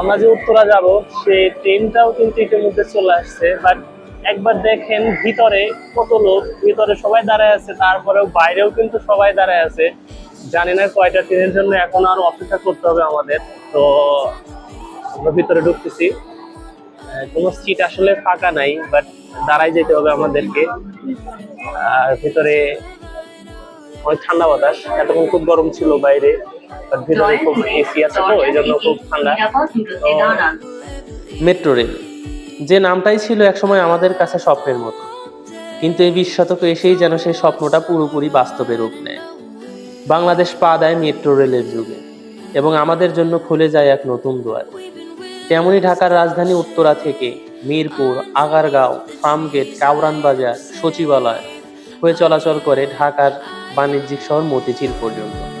আমরা যে উত্তরা যাব, সেই ট্রেনটাও কিন্তু ইতিমধ্যে চলে আসছে। বাট একবার দেখেন ভিতরে কত লোক, ভিতরে সবাই দাঁড়ায় আছে, তারপরেও বাইরেও কিন্তু সবাই দাঁড়ায় আছে। জানি না কয়টা ট্রেনের জন্য এখন আরও অপেক্ষা করতে হবে আমাদের। তো আমরা ভিতরে ঢুকতেছি। কোনো সিট আসলে ফাঁকা নাই বাট দাঁড়াই যেতে হবে আমাদেরকে। আর ভিতরে অনেক ঠান্ডা বাতাস, এতক্ষণ খুব গরম ছিল বাইরে। ভিতরে খুব এসি আছে তো এই জন্য খুব ঠান্ডা। মেট্রো রেল যে নামটাই ছিল একসময় আমাদের কাছে স্বপ্নের মতো কিন্তু এই বিশ শতকে এসেই যেন সেই স্বপ্নটা পুরোপুরি বাস্তবে রূপ নেয়। বাংলাদেশ পা দেয় মেট্রো রেলের যুগে এবং আমাদের জন্য খুলে যায় এক নতুন দুয়ার। তেমনি ঢাকার রাজধানী উত্তরা থেকে মিরপুর আগারগাঁও ফার্মগেট কাউরান বাজার সচিবালয় হয়ে চলাচল করে ঢাকার বাণিজ্যিক শহর মতিঝিল পর্যন্ত।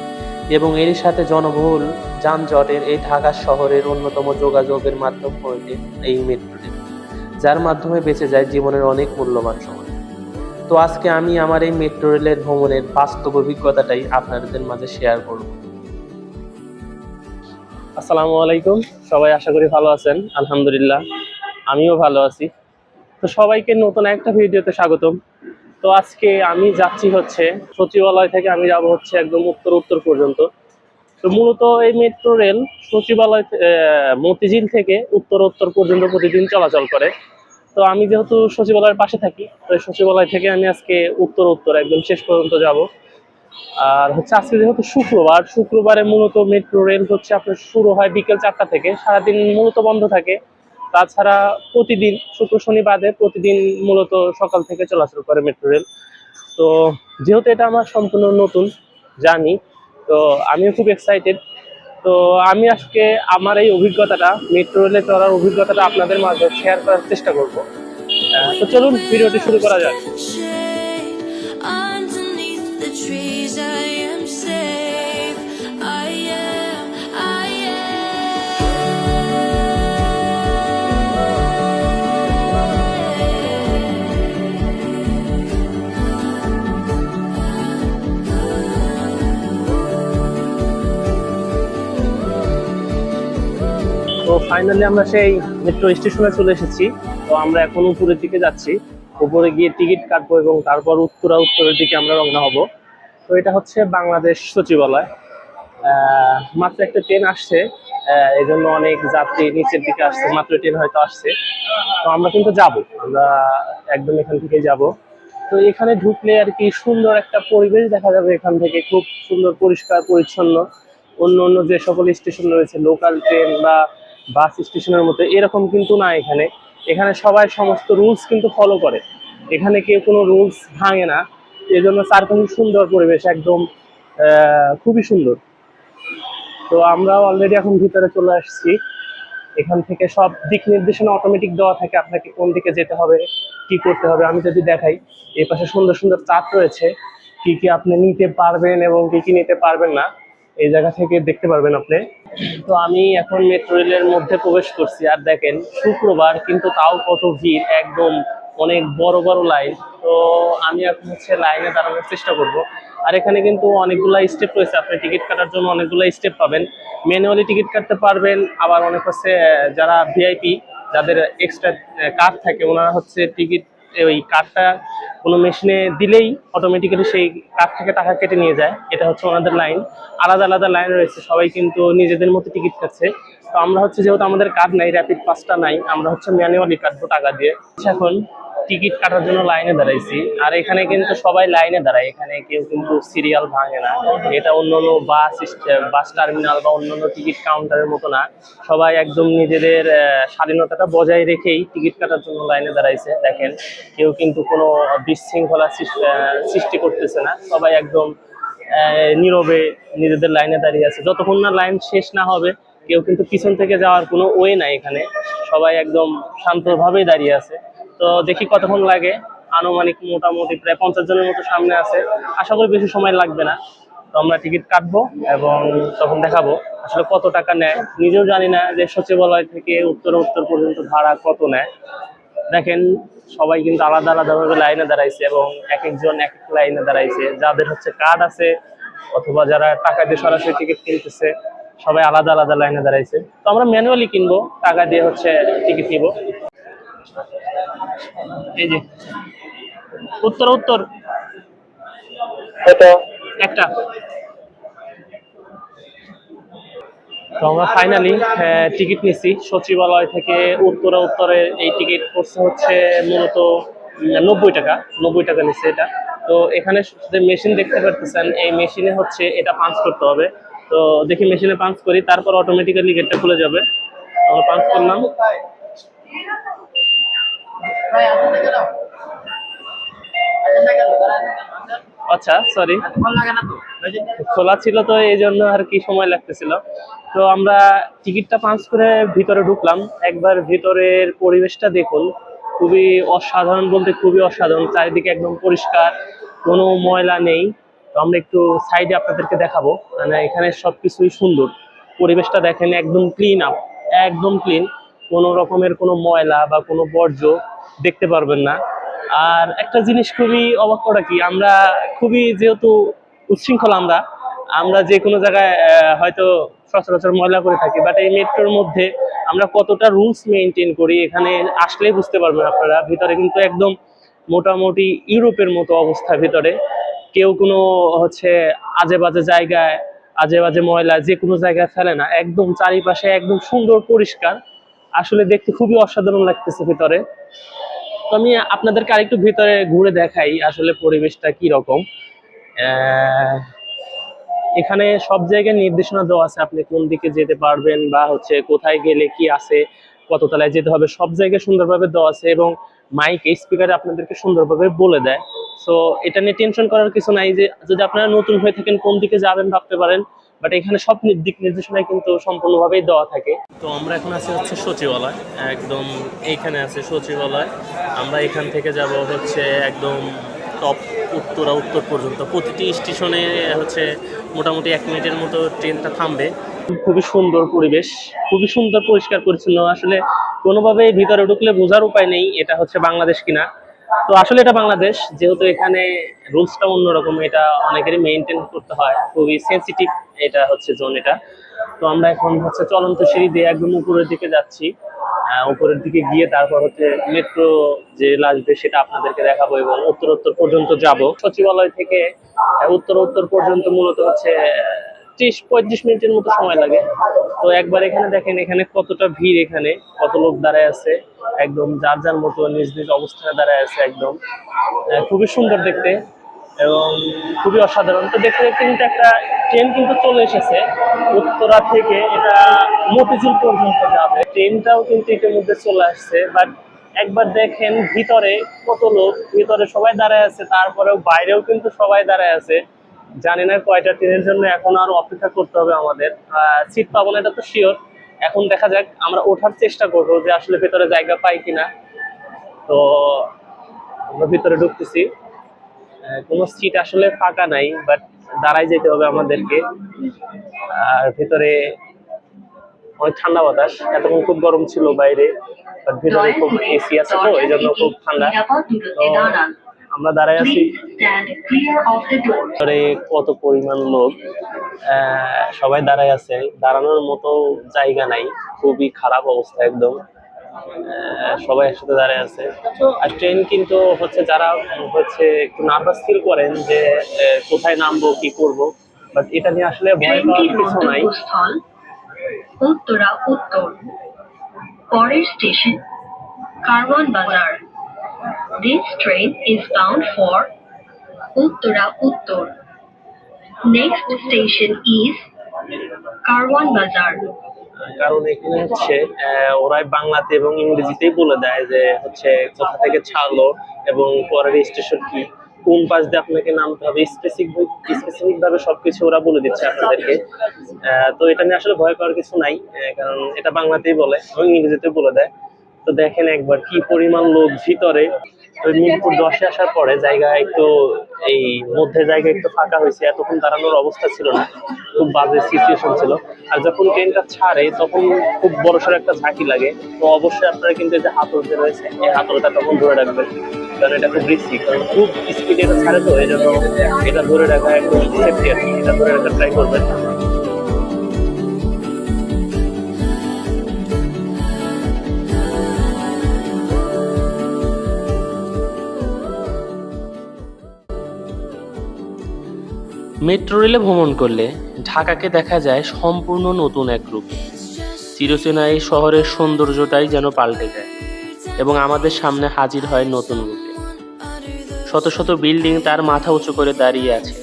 এবং এরই সাথে জনবহুল যানজটের এই ঢাকা শহরের অন্যতম যোগাযোগের মাধ্যম হয়ে এই মেট্রো রেল যার মাধ্যমে বেঁচে যায় জীবনের অনেক মূল্যবান সময়। তো আজকে আমি আমার এই মেট্রো রেলের ভ্রমণের বাস্তব অভিজ্ঞতাটাই আপনাদের মাঝে শেয়ার করব। আসসালামু আলাইকুম, সবাই আশা করি ভালো আছেন, আলহামদুলিল্লাহ, আমিও ভালো আছি। তো সবাইকে নতুন একটা ভিডিওতে স্বাগতম। তো আজকে আমি যাচ্ছি হচ্ছে সচিবালয় থেকে, আমি যাব হচ্ছে একদম উত্তর উত্তর পর্যন্ত। তো মূলত এই মেট্রো রেল সচিবালয় মতিঝিল থেকে উত্তর উত্তর পর্যন্ত প্রতিদিন চলাচল করে। তো আমি যেহেতু সচিবালয়ের পাশে থাকি, তো সচিবালয় থেকে আমি আজকে উত্তর উত্তর একদম শেষ পর্যন্ত যাব। আর হচ্ছে আজকে যেহেতু শুক্রবার, শুক্রবারে মূলত মেট্রো রেল হচ্ছে আপনার শুরু হয় বিকেল চারটা থেকে, সারাদিন মূলত বন্ধ থাকে। তাছাড়া প্রতিদিন, শুক্র শনি বাদে প্রতিদিন মূলত সকাল থেকে চলাচল করে মেট্রো রেল তো যেহেতু এটা আমার সম্পূর্ণ নতুন জানি তো আমিও খুব এক্সাইটেড তো আমি আজকে আমার এই অভিজ্ঞতাটা মেট্রো রেলে চলার অভিজ্ঞতাটা আপনাদের মাঝে শেয়ার করার চেষ্টা করব। তো চলুন, ভিডিওটি শুরু করা যাক। তো ফাইনালি আমরা সেই মেট্রো স্টেশনে চলে এসেছি। তো আমরা এখন উপরের দিকে যাচ্ছি। উপরে গিয়ে টিকিট কাটবো এবং তারপর উত্তরা, উত্তরের দিকে আমরা রওনা হব। তো এটা হচ্ছে বাংলাদেশ সচিবালয়। মাত্র একটা ট্রেন আসছে। এই জন্য অনেক যাত্রী নিচের দিকে আসছে। মাত্র ট্রেন হয়তো আসছে। তো আমরা কিন্তু যাব। আমরা একদম এখান থেকে যাব। তো এখানে ঢুকলে আর কি সুন্দর একটা পরিবেশ দেখা যাবে এখান থেকে। খুব সুন্দর, পরিষ্কার, পরিচ্ছন্ন। অন্য অন্য যে সকল স্টেশন রয়েছে লোকাল ট্রেন বা বাস স্টেশনের মতো, এরকম কিন্তু না এখানে। এখানে সবাই সমস্ত রুলস কিন্তু ফলো করে। এখানে কেউ কোনো রুলস ভাঙে না। এই জন্য চারপাশে সুন্দর পরিবেশ, একদম খুবই সুন্দর। তো আমরা অলরেডি এখন ভিতরে চলে আসছি। এখান থেকে সব দিক নির্দেশনা অটোমেটিক দেওয়া থাকে, আপনাকে কোন দিকে যেতে হবে, কি করতে হবে, আমি যদি দেখাই এই পাশে সুন্দর সুন্দর চার্ট রয়েছে। কি কি আপনি নিতে পারবেন এবং কি কি নিতে পারবেন না এই জায়গা থেকে দেখতে পারবেন আপনি। তো আমি এখন মেট্রো রেলের মধ্যে প্রবেশ করছি, আর দেখেন শুক্রবার কিন্তু তাও কত ভিড়, একদম অনেক বড় বড় লাইন তো আমি এখন হচ্ছে লাইনে দাঁড়ানোর চেষ্টা করব। আর এখানে কিন্তু অনেকগুলা স্টেপ রয়েছে, আপনি টিকিট কাটার জন্য অনেকগুলো স্টেপ পাবেন। ম্যানুয়ালি টিকিট কাটতে পারবেন, আবার অনেক হচ্ছে যারা ভিআইপি যাদের এক্সট্রা কার্ড থাকে, ওনারা হচ্ছে টিকিট ওই কার্ডটা কোনো মেশিনে দিলেই অটোমেটিক্যালি সেই কার্ড থেকে টাকা কেটে নিয়ে যায়। এটা হচ্ছে ওনাদের লাইন আলাদা আলাদা লাইন রয়েছে। সবাই কিন্তু নিজেদের মতো টিকিট কাটছে তো আমরা হচ্ছে যেহেতু আমাদের কার্ড নাই র্যাপিড পাসটা নাই, আমরা হচ্ছে ম্যানুয়ালি কাটবো টাকা দিয়ে। এখন টিকিট কাটার জন্য লাইনে দাঁড়াইছি। আর এখানে কিন্তু সবাই লাইনে দাঁড়ায়। এখানে কেউ কিন্তু সিরিয়াল ভাঙে না। এটা অন্য অন্য বাস বাস টার্মিনাল বা অন্যান্য টিকিট কাউন্টারের মতো না। সবাই একদম নিজেদের স্বাধীনতাটা বজায় রেখেই টিকিট কাটার জন্য লাইনে দাঁড়াইছে। দেখেন, কেউ কিন্তু কোনো বিশৃঙ্খলা সৃষ্টি করতেছে না। সবাই একদম নীরবে নিজেদের লাইনে দাঁড়িয়ে আছে। যতক্ষণ না লাইন শেষ না হবে, কেউ কিন্তু পিছন থেকে যাওয়ার কোনো ওয়ে নাই এখানে। সবাই একদম শান্তভাবেই দাঁড়িয়ে আছে। তো দেখি কতক্ষণ লাগে। আনুমানিক মোটামুটি প্রায় পঞ্চাশ জনের মতো সামনে আছে। আশা করি বেশি সময় লাগবে না। তো আমরা টিকিট কাটবো এবং তখন দেখাবো আসলে কত টাকা নেয়। নিজেও জানি না যে সচিবালয় থেকে উত্তর উত্তর পর্যন্ত ভাড়া কত নেয়। দেখেন, সবাই কিন্তু আলাদা আলাদাভাবে লাইনে দাঁড়াইছে এবং এক একজন এক এক লাইনে দাঁড়াইছে। যাদের হচ্ছে কার্ড আছে অথবা যারা টাকা দিয়ে সরাসরি টিকিট কিনতেছে, সবাই আলাদা আলাদা লাইনে দাঁড়াইছে। তো আমরা ম্যানুয়ালি কিনবো, টাকা দিয়ে হচ্ছে টিকিট নিব। এই যে। উত্তর উত্তর। একটা। তো আমরা ফাইনালি টিকিট নিছি। সচিবালয় থেকে উত্তরা উত্তরের এই টিকিট করছে হচ্ছে মূলত নব্বই টাকা। নব্বই টাকা নিচ্ছে এটা। তো এখানে যে মেশিন দেখতে পারতেছেন এই মেশিনে হচ্ছে এটা পাঞ্চ করতে হবে। তো দেখি মেশিনে পাঞ্চ করি তারপর অটোমেটিক্যালি গেটটা খুলে যাবে। আমরা পাঞ্চ করলাম। আচ্ছা সরি খোলা ছিল তো এই জন্য আর কি সময় লাগতেছিল। তো আমরা টিকিটটা পাঞ্চ করে ভিতরে ঢুকলাম। একবার ভিতরের পরিবেশটা দেখুন। খুবই অসাধারণ বলতে খুবই অসাধারণ। চারিদিকে একদম পরিষ্কার কোনো ময়লা নেই। তো আমরা একটু সাইডে আপনাদেরকে দেখাবো। মানে এখানে সবকিছুই সুন্দর। পরিবেশটা দেখেন একদম ক্লিন আপ একদম ক্লিন কোনো রকমের কোনো ময়লা বা কোনো বর্জ্য দেখতে পারবেন না। আর একটা জিনিস খুবই অবাক করা কি, আমরা খুবই যেহেতু উচ্ছৃঙ্খল আমরা আমরা যে কোনো জায়গায় হয়তো সচরাচর ময়লা করে থাকি বাট এই মেট্রোর মধ্যে আমরা কতটা রুলস মেনটেন করি এখানে আসলেই বুঝতে পারবেন আপনারা। ভিতরে কিন্তু একদম মোটামুটি ইউরোপের মতো অবস্থা ভিতরে। কেউ কোনো হচ্ছে আজে বাজে জায়গায় আজে বাজে ময়লা যে কোনো জায়গায় ফেলে না। একদম চারিপাশে একদম সুন্দর পরিষ্কার। আসলে দেখতে খুবই অসাধারণ লাগতেছে ভিতরে। তো আমি আপনাদেরকে আরেকটু ভিতরে ঘুরে দেখাই আসলে পরিবেশটা কি রকম এখানে সব জায়গায় নির্দেশনা দেওয়া আছে আপনি কোন দিকে যেতে পারবেন বা হচ্ছে কোথায় গেলে কি আছে কত তলায় যেতে হবে, সব জায়গায় সুন্দরভাবে দেওয়া আছে এবং মাইক স্পিকারে আপনাদেরকে সুন্দরভাবে বলে দেয়। সো এটা নিয়ে টেনশন করার কিছু নাই যে যদি আপনারা নতুন হয়ে থাকেন কোন দিকে যাবেন ভাবতে পারেন। বাট এখানে সব দিক নির্দেশনায় কিন্তু সম্পূর্ণভাবেই দেওয়া থাকে। তো আমরা এখন আছি হচ্ছে সচিবালয় একদম এইখানে আছে সচিবালয়। আমরা এখান থেকে যাব হচ্ছে একদম টপ উত্তরা উত্তর পর্যন্ত। প্রতিটি স্টেশনে হচ্ছে মোটামুটি এক মিনিটের মতো ট্রেনটা থামবে। খুবই সুন্দর পরিবেশ খুবই সুন্দর পরিষ্কার পরিচ্ছন্ন। আসলে কোনোভাবে ভিতরে ঢুকলে বোঝার উপায় নেই এটা হচ্ছে বাংলাদেশ কিনা। তো আসলে এটা বাংলাদেশ, যেহেতু এখানে রুলসটা অন্যরকম, এটা অনেকেরই মেনটেন করতে হয়। খুবই সেন্সিটিভ এটা হচ্ছে জোন এটা। তো আমরা এখন হচ্ছে চলন্ত সিঁড়ি দিয়ে একদম উপরের দিকে যাচ্ছি। উপরের দিকে গিয়ে তারপর হচ্ছে মেট্রো যে আসবে সেটা আপনাদেরকে দেখাবো এবং উত্তর উত্তর পর্যন্ত যাব। সচিবালয় থেকে উত্তর উত্তর পর্যন্ত মূলত হচ্ছে ত্রিশ পঁয়ত্রিশ মিনিটের মতো সময় লাগে। তো একবার এখানে দেখেন, এখানে কতটা ভিড় এখানে, কত লোক দাঁড়ায় আছে, একদম যার যার মতো নিজ নিজ অবস্থানে দাঁড়ায় আছে একদম। খুবই সুন্দর দেখতে এবং খুবই অসাধারণ। তো দেখতে দেখতে কিন্তু একটা ট্রেন কিন্তু চলে এসেছে, উত্তরা থেকে এটা মতিঝিল পর্যন্ত যাবে। ট্রেনটাও কিন্তু ইতিমধ্যে চলে আসছে বাট একবার দেখেন ভিতরে কত লোক, ভিতরে সবাই দাঁড়ায় আছে, তারপরেও বাইরেও কিন্তু সবাই দাঁড়ায় আছে। জানি না কয়টা ট্রেনের জন্য এখন আরও অপেক্ষা করতে হবে আমাদের। সিট পাবো না এটা তো শিওর এখন দেখা যাক আমরা ওঠার চেষ্টা করব যে আসলে ভেতরে জায়গা পাই কিনা। তো আমরা ভিতরে ঢুকতেছি। কোনো সিট আসলে ফাঁকা নাই বাট দাঁড়াই যেতে হবে আমাদেরকে। আর ভিতরে অনেক ঠান্ডা বাতাস। এতক্ষণ খুব গরম ছিল বাইরে বাট ভিতরে খুব এসি আছে তো এই জন্য খুব ঠান্ডা। তো আমরা দাঁড়ায় আছি। কত পরিমাণ লোক সবাই দাঁড়ায় আছে। দাঁড়ানোর মতো জায়গা নাই খুবই খারাপ অবস্থা একদম। সবাই একসাথে দাঁড়ায় আছে। আর ট্রেন কিন্তু হচ্ছে যারা হচ্ছে একটু নার্ভাস ফিল করেন যে কোথায় নামবো কি করব। বাট এটা নিয়ে আসলে ভয় পাওয়ার কিছু নাই। উত্তরা উত্তর। পরের স্টেশন কারওয়ান বাজার। This train is bound for Uttara উত্তর Next station is কারওয়ান বাজার কারণ এখানে হচ্ছে ওরাই বাংলাতে এবং ইংরেজিতেই বলে দেয় যে হচ্ছে কোথা থেকে ছাড়লো এবং পরের স্টেশন কি। কোন পাশ দিয়ে আপনাকে নামতে হবে স্পেসিফিক স্পেসিফিক ভাবে সবকিছু ওরা বলে দিচ্ছে আপনাদেরকে। তো এটা নিয়ে আসলে ভয় করার কিছু নাই কারণ এটা বাংলাতেই বলে এবং ইংরেজিতে বলে দেয়। তো দেখেন একবার কি পরিমাণ লোক ভিতরে। ওই মিরপুর দশে আসার পরে জায়গা একটু, এই মধ্যে জায়গা একটু ফাঁকা হয়েছে, এতক্ষণ দাঁড়ানোর অবস্থা ছিল না। খুব বাজে সিচুয়েশন ছিল। আর যখন ট্রেনটা ছাড়ে, তখন খুব বড় বড়সড় একটা ঝাঁকি লাগে। তো অবশ্যই আপনারা কিন্তু যে হাতল যে রয়েছে, এই হাতলটা তখন ধরে রাখবেন। কারণ এটা খুব রিস্কি কারণ খুব স্পিডে এটা ছাড়ে তো এই জন্য এটা ধরে রাখা একদম সেফটি আর এটা ধরে রাখা ট্রাই করবেন। মেট্রো রেলে ভ্রমণ করলে ঢাকাকে দেখা যায় সম্পূর্ণ নতুন এক রূপে। চিরচেনা এই শহরের সৌন্দর্যটাই যেন পাল্টে যায় এবং আমাদের সামনে হাজির হয় নতুন রূপে। শত শত বিল্ডিং তার মাথা উঁচু করে দাঁড়িয়ে আছে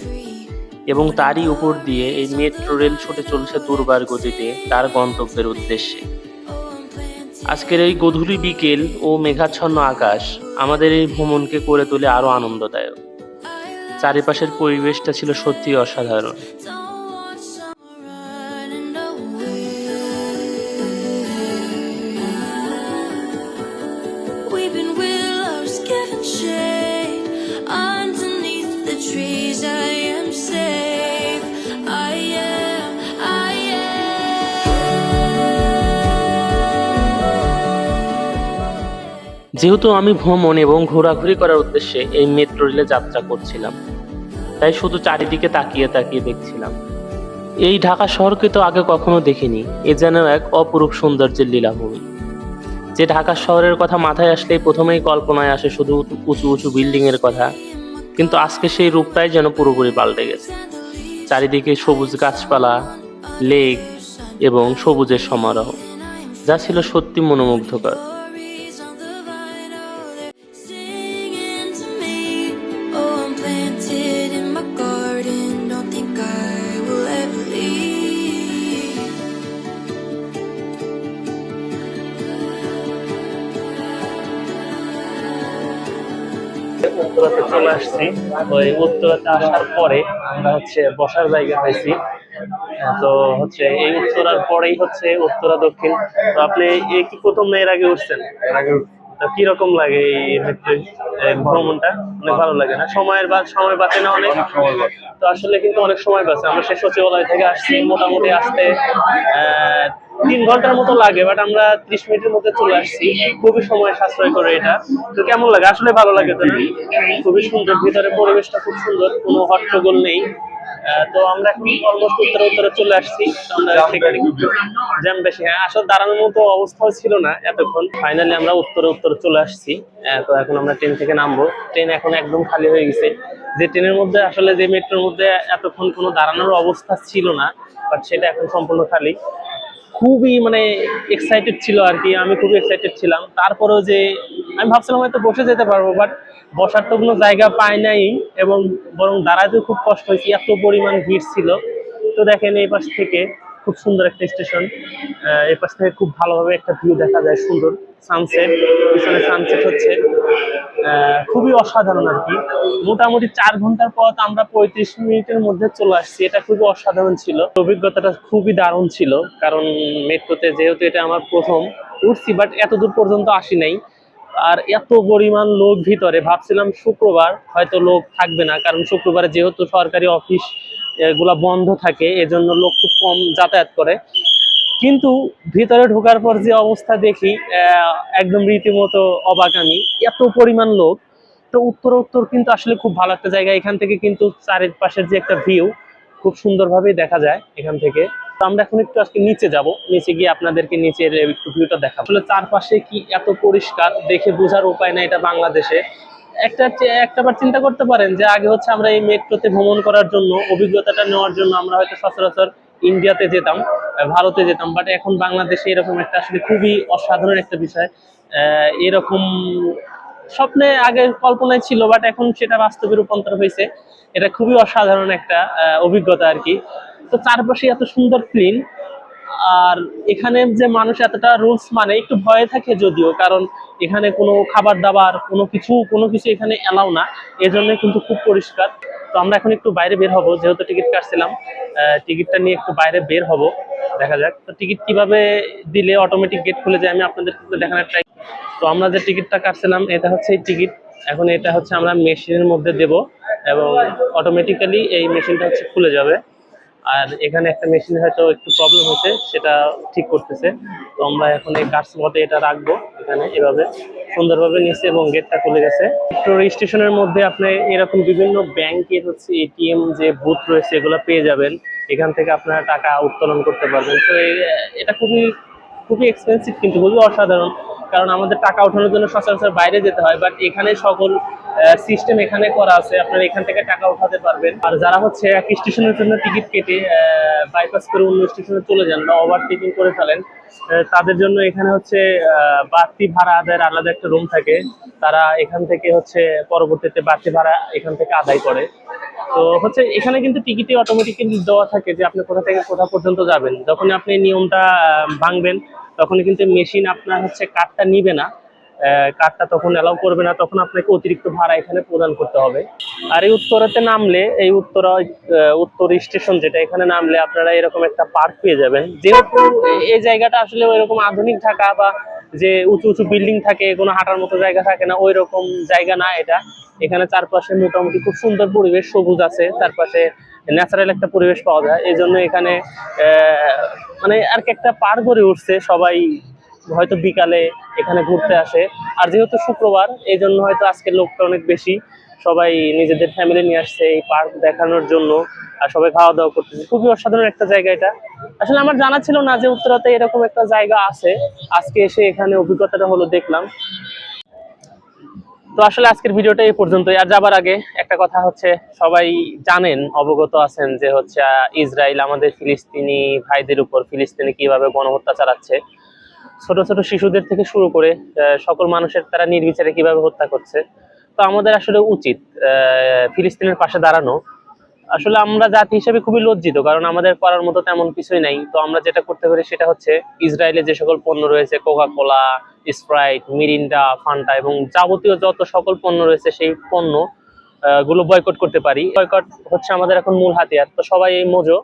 এবং তারই উপর দিয়ে এই মেট্রো রেল ছুটে চলছে দুর্বার গতিতে তার গন্তব্যের উদ্দেশ্যে। আজকের এই গধূলি বিকেল ও মেঘাচ্ছন্ন আকাশ আমাদের এই ভ্রমণকে করে তোলে আরও আনন্দদায়ক। চারিপাশের পরিবেশটা ছিল সত্যি অসাধারণ। যেহেতু আমি ভ্রমণ এবং ঘোরাঘুরি করার উদ্দেশ্যে এই মেট্রো রেলে যাত্রা করছিলাম, তাই শুধু চারিদিকে তাকিয়ে তাকিয়ে দেখছিলাম। এই ঢাকা শহরকে তো আগে কখনো দেখিনি, এ যেন এক অপরূপ সৌন্দর্যের লীলাভূমি। যে ঢাকা শহরের কথা মাথায় আসলেই প্রথমেই কল্পনায় আসে শুধু উঁচু উঁচু বিল্ডিং এর কথা, কিন্তু আজকে সেই রূপটাই যেন পুরোপুরি পাল্টে গেছে। চারিদিকে সবুজ গাছপালা লেক এবং সবুজের সমারোহ, যা ছিল সত্যি মনোমুগ্ধকর। উত্তরাতে চলে আসছি। ওই উত্তরাতে আসার পরে আমরা হচ্ছে বসার জায়গা পাইছি। তো হচ্ছে এই উত্তরার পরেই হচ্ছে উত্তরা দক্ষিণ। তো আপনি এই কি প্রথম না এর আগে উঠছেন? তো কীরকম লাগে এই মেট্রো এই ভ্রমণটা? অনেক ভালো লাগে না? সময়ের বা সময় বাঁচে না অনেক? তো আসলে কিন্তু অনেক সময় বাঁচে। আমরা শেষ সচিবালয় থেকে আসছি। মোটামুটি আসতে আহ, তিন ঘণ্টার মতো লাগে বাট আমরা ত্রিশ মিনিটের মধ্যে চলে আসছি। খুবই সময় সাশ্রয় করে এটা। তো কেমন লাগে? আসলে ভালো লাগে তো খুবই। সুন্দর। ভিতরে পরিবেশটা খুব সুন্দর। কোনো হট্টগোল নেই। তো আমরা এখন অলমোস্ট উত্তরে উত্তরে চলে আসছি। আমরা জ্যাম বেশি হ্যাঁ আসলে দাঁড়ানোর মতো অবস্থাও ছিল না এতক্ষণ। ফাইনালি আমরা উত্তরে উত্তরে চলে আসছি। তো এখন আমরা ট্রেন থেকে নামবো। ট্রেন এখন একদম খালি হয়ে গেছে। যে ট্রেনের মধ্যে আসলে যে মেট্রোর মধ্যে এতক্ষণ কোনো দাঁড়ানোর অবস্থা ছিল না বাট সেটা এখন সম্পূর্ণ খালি। খুবই মানে এক্সাইটেড ছিল আর কি, আমি খুবই এক্সাইটেড ছিলাম। তারপরেও যে, আমি ভাবছিলাম হয়তো বসে যেতে পারব বাট বসার তো কোনো জায়গা পাই নাই এবং বরং দাঁড়াতেও খুব কষ্ট হয়েছে, এত পরিমাণ ভিড় ছিল। তো দেখেন এই পাশ থেকে খুব সুন্দর একটা স্টেশন। এই পাশ থেকে খুব ভালোভাবে একটা ভিউ দেখা যায়, সুন্দর সানসেট পিছনে সানসেট হচ্ছে। খুবই অসাধারণ আর কি। মোটামুটি চার ঘণ্টার পথ আমরা পঁয়ত্রিশ মিনিটের মধ্যে চলে আসছি। এটা খুবই অসাধারণ ছিল। অভিজ্ঞতাটা খুবই দারুণ ছিল, কারণ মেট্রোতে যেহেতু এটা আমার প্রথম উঠছি বাট এত দূর পর্যন্ত আসি নাই। আর এত পরিমাণ লোক ভিতরে, ভাবছিলাম শুক্রবার, হয়তো লোক থাকবে না, কারণ শুক্রবারে যেহেতু সরকারি অফিস এগুলা বন্ধ থাকে, এজন্য লোক খুব কম যাতায়াত করে। কিন্তু ভিতরে ঢোকার পর যে অবস্থা দেখি একদম রীতিমতো অবাক আমি এত পরিমাণ লোক। তো উত্তর উত্তর কিন্তু আসলে খুব ভালো একটা জায়গা। এখান থেকে কিন্তু চারিপাশের যে একটা ভিউ খুব সুন্দরভাবেই দেখা যায় এখান থেকে। তো আমরা এখন একটু আজকে নিচে যাব। নিচে গিয়ে আপনাদেরকে নিচের একটু ভিউটা দেখাবো। আসলে চারপাশে কি এত পরিষ্কার, দেখে বোঝার উপায় না এটা বাংলাদেশে। একটা একটা বার চিন্তা করতে পারেন যে আগে হচ্ছে আমরা এই মেট্রোতে ভ্রমণ করার জন্য, অভিজ্ঞতাটা নেওয়ার জন্য আমরা হয়তো সচরাচর ইন্ডিয়াতে যেতাম ভারতে যেতাম বাট এখন বাংলাদেশে এরকম একটা আসলে খুবই অসাধারণ একটা বিষয় এরকম স্বপ্নে আগে কল্পনায় ছিল বাট এখন সেটা বাস্তবে রূপান্তর হয়েছে। এটা খুবই অসাধারণ একটা অভিজ্ঞতা আর কি। তো চারপাশে এত সুন্দর ক্লিন আর এখানে যে মানুষ এতটা রুলস মানে একটু ভয়ে থাকে যদিও, কারণ এখানে কোনো খাবার দাবার, কোনো কিছু কোনো কিছু এখানে এলাও না। এজন্য কিন্তু খুব পরিষ্কার। তো আমরা এখন একটু বাইরে বের হব, যেহেতু টিকিট কাটছিলাম টিকিটটা নিয়ে একটু বাইরে বের হব, দেখা যাক। তো টিকিট কীভাবে দিলে অটোমেটিক গেট খুলে যায়, আমি আপনাদের দেখানোর ট্রাই তো আমরা যে টিকিটটা কাটছিলাম, এটা হচ্ছে এই টিকিট। এখন এটা হচ্ছে আমরা মেশিনের মধ্যে দেব, এবং অটোমেটিক্যালি এই মেশিনটা হচ্ছে খুলে যাবে। আর এখানে একটা মেশিন হয়তো একটু প্রবলেম হচ্ছে সেটা ঠিক করতেছে। তো আমরা এখন এই গার্ডস মতে এটা রাখব, এখানে এভাবে। সুন্দরভাবে নিচে এবং গেটটা খুলে গেছে। মেট্রো স্টেশনের মধ্যে আপনি এরকম বিভিন্ন ব্যাংকের হচ্ছে এটিএম যে বুথ রয়েছে, এগুলো পেয়ে যাবেন। এখান থেকে আপনারা টাকা উত্তোলন করতে পারবেন। তো এটা খুবই খুবই এক্সপেন্সিভ কিন্তু খুবই অসাধারণ। কারণ আমাদের টাকা ওঠানোর জন্য সচরাচর বাইরে যেতে হয় বাট এখানে সকল সিস্টেম এখানে করা আছে, আপনারা এখান থেকে টাকা উঠাতে পারবেন। আর যারা হচ্ছে এক স্টেশনের জন্য টিকিট কেটে বাইপাস করে অন্য স্টেশনে চলে যান বা ওভারটেকিং করে ফেলেন তাদের জন্য এখানে হচ্ছে বাড়তি ভাড়া আদায়ের আলাদা একটা রুম থাকে। তারা এখান থেকে হচ্ছে পরবর্তীতে বাড়তি ভাড়া এখান থেকে আদায় করে। তো হচ্ছে এখানে কিন্তু টিকিটে অটোমেটিক দেওয়া থাকে যে আপনি কোথা থেকে কোথা পর্যন্ত যাবেন। যখন আপনি নিয়মটা ভাঙবেন তখন কিন্তু মেশিন আপনার হচ্ছে কার্ডটা নিবে না। কার্ডটা তখন অ্যালাউ করবে না, তখন আপনাকে অতিরিক্ত ভাড়া এখানে প্রদান করতে হবে। আর এই উত্তরাতে নামলে, এই উত্তরা উত্তর স্টেশন যেটা, এখানে নামলে আপনারা এরকম একটা পার্ক পেয়ে যাবেন। যেহেতু এই জায়গাটা আসলে এরকম আধুনিক ঢাকা বা যে উঁচু উঁচু বিল্ডিং থাকে, কোনো হাঁটার মতো জায়গা থাকে না ওই রকম জায়গা না এটা। এখানে চারপাশে মোটামুটি খুব সুন্দর পরিবেশ, সবুজ আছে, চারপাশে ন্যাচারাল একটা পরিবেশ পাওয়া যায়। এই জন্য এখানে মানে আর কি একটা পার্ক গড়ে উঠছে, সবাই হয়তো বিকালে এখানে ঘুরতে আসে। আর যেহেতু শুক্রবার এই জন্য হয়তো আজকে লোকটা অনেক বেশি। সবাই নিজেদের ফ্যামিলি নিয়ে আসছে এই পার্ক দেখানোর জন্য, আর সবাই খাওয়া দাওয়া করতেছে। খুবই অসাধারণ একটা জায়গা এটা। আসলে আমার জানা ছিল না যে উত্তরাতে এরকম একটা জায়গা আছে। আজকে এসে এখানে অভিজ্ঞতাটা হলো দেখলাম। তো আসলে আজকের ভিডিওটা এই পর্যন্তই। আর যাবার আগে একটা কথা হচ্ছে, সবাই জানেন, অবগত আছেন যে হচ্ছে ইসরায়েল আমাদের ফিলিস্তিনি ভাইদের উপর ফিলিস্তিনি কীভাবে গণহত্যা চালাচ্ছে। ছোট ছোট শিশুদের থেকে শুরু করে সকল মানুষের তারা নির্বিচারে কীভাবে হত্যা করছে। তো আমাদের আসলে উচিত ফিলিস্তিনের পাশে দাঁড়ানো। আসলে আমরা জাতি হিসেবে খুবই লজ্জিত, কারণ আমাদের করার মতো তেমন কিছুই নাই। তো আমরা যেটা করতে পারি সেটা হচ্ছে, ইসরায়েলে যে সকল পণ্য রয়েছে Coca Cola Sprite, Mirinda, Fanta এবং যাবতীয় যত সকল পণ্য রয়েছে সেই পণ্যগুলো বয়কট করতে পারি। বয়কট হচ্ছে আমাদের এখন মূল হাতিয়ার। তো সবাই এই মজো।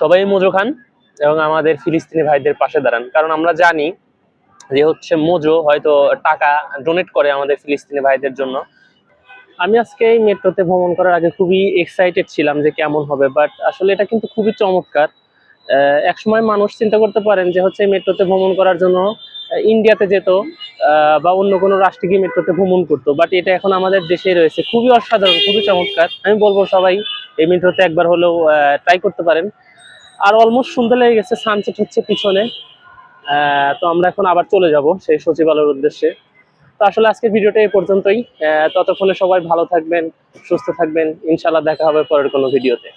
সবাই মজো খান এবং আমাদের ফিলিস্তিনি ভাইদের পাশে দাঁড়ান। কারণ আমরা জানি যে হচ্ছে মোজো হয়তো টাকা ডোনেট করে আমাদের ফিলিস্তিনি ভাইদের জন্য। আমি আজকে এই মেট্রোতে ভ্রমণ করার আগে খুবই এক্সাইটেড ছিলাম যে কেমন হবে বাট আসলে এটা কিন্তু খুবই চমৎকার। একসময় মানুষ চিন্তা করতে পারেন যে হচ্ছে মেট্রোতে ভ্রমণ করার জন্য ইন্ডিয়াতে যেত বা অন্য কোনো রাষ্ট্রে গিয়ে মেট্রোতে ভ্রমণ করতো। বাট এটা এখন আমাদের দেশেই রয়েছে। খুবই অসাধারণ, খুবই চমৎকার। আমি বলব সবাই, এই মেট্রোতে একবার হলেও ট্রাই করতে পারেন। আর অলমোস্ট সুন্দর লেগে গেছে সানসেট হচ্ছে পিছনে। তো আমরা এখন আবার চলে যাব সেই সচিবালয়ের উদ্দেশ্যে। তো আসলে আজকের ভিডিওটা এই পর্যন্তই। ততক্ষণে সবাই ভালো থাকবেন, সুস্থ থাকবেন। ইনশাল্লাহ দেখা হবে পরের কোনো ভিডিওতে।